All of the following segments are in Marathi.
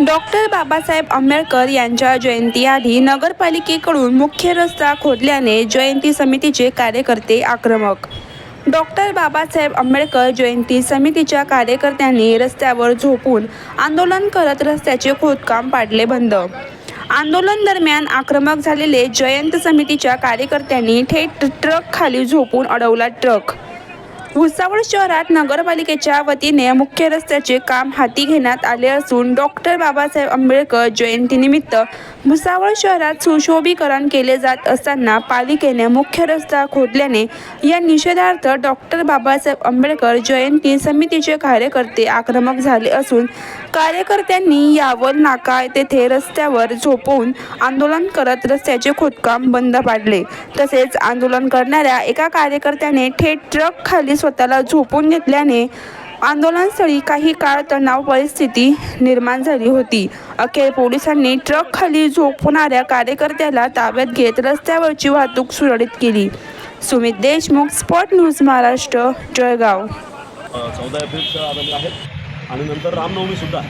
डॉक्टर बाबासाहेब आंबेडकर यांच्या जयंतीआधी नगरपालिकेकडून मुख्य रस्ता खोदल्याने जयंती समितीचे कार्यकर्ते आक्रमक. डॉक्टर बाबासाहेब आंबेडकर जयंती समितीच्या कार्यकर्त्यांनी रस्त्यावर झोपून आंदोलन करत रस्त्याचे खोदकाम पाडले बंद. आंदोलन दरम्यान आक्रमक झालेले जयंत समितीच्या कार्यकर्त्यांनी थेट ट्रक खाली झोपून अडवला ट्रक. भुसावळ शहरात नगरपालिकेच्या वतीने मुख्य रस्त्याचे काम हाती घेण्यात आले असून डॉक्टर बाबासाहेब आंबेडकर जयंतीनिमित्त भुसावळ शहरात सुशोभीकरण केले जात असताना पालिकेने मुख्य रस्ता खोदल्याने या निषेधार्थ डॉक्टर बाबासाहेब आंबेडकर जयंती समितीचे कार्यकर्ते आक्रमक झाले असून कार्यकर्त्यांनी यावर नाका तेथे रस्त्यावर झोपवून आंदोलन करत रस्त्याचे खोदकाम बंद पाडले. तसेच आंदोलन करणाऱ्या एका कार्यकर्त्याने थेट ट्रक खाली स्वतःला झोपून घेतल्याने आंदोलनस्थळी काही काळ तणाव परिस्थिती निर्माण झाली होती. अखेर पोलिसांनी ट्रक खाली झोपणाऱ्या कार्यकर्त्याला ताब्यात घेत रस्त्यावरची वाहतूक सुरळीत केली. Sumit Deshmukh spot news Maharashtra Jalgaon. चौदा एप्रिलचं आहेत आणि नंतर रामनवमी सुद्धा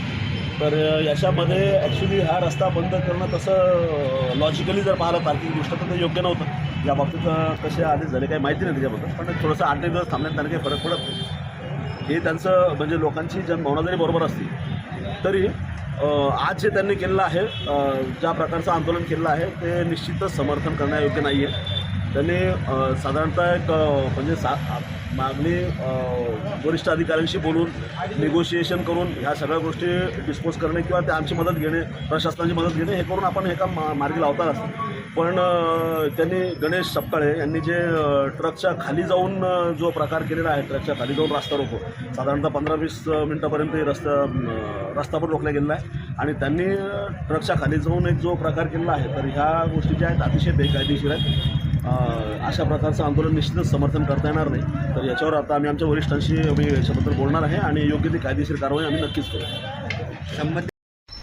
तर याच्यामध्ये ॲक्च्युली हा रस्ता बंद करणं तसं लॉजिकली जर पाहिलं तार्किकदृष्ट्या तर ते योग्य नव्हतं. या बाबतीत कसे आदेश झाले काही माहिती नाही त्याच्याबद्दल पण थोडंसं आठ दिवस थांबण्यात त्यांना काही फरक पडत नाही. हे त्यांचं म्हणजे लोकांची जनभावना जरी बरोबर असली तरी आज जे त्यांनी केलेलं आहे ज्या प्रकारचं आंदोलन केलेलं आहे ते निश्चितच समर्थन करण्यायोग्य नाही आहे त्यांनी साधारणतः एक म्हणजे सा मागणी वरिष्ठ अधिकाऱ्यांशी बोलून निगोशिएशन करून ह्या सगळ्या गोष्टी डिस्पोज करणे किंवा त्या आमची मदत घेणे प्रशासनाची मदत घेणे हे करून आपण हे काम मार्गी लावतात असतं पण त्यांनी गणेश सपकाळे यांनी जे ट्रकच्या खाली जाऊन जो प्रकार केलेला आहे ट्रकच्या खाली जाऊन रस्ता रोको. साधारणतः पंधरा वीस मिनटापर्यंत रस्ता रस्ता पण रोखला गेलेला आहे. आणि त्यांनी ट्रकच्या खाली जाऊन एक जो प्रकार केलेला आहे तर ह्या गोष्टी ज्या आहेत अतिशय बेकायदेशीर आहेत. अशा प्रकारचं आंदोलन निश्चितच समर्थन करता येणार नाही. तर याच्यावर आता आम्ही आमच्या वरिष्ठांशी आम्ही याच्याबद्दल बोलणार आहे आणि योग्य ती कायदेशीर कारवाई आम्ही नक्कीच करू.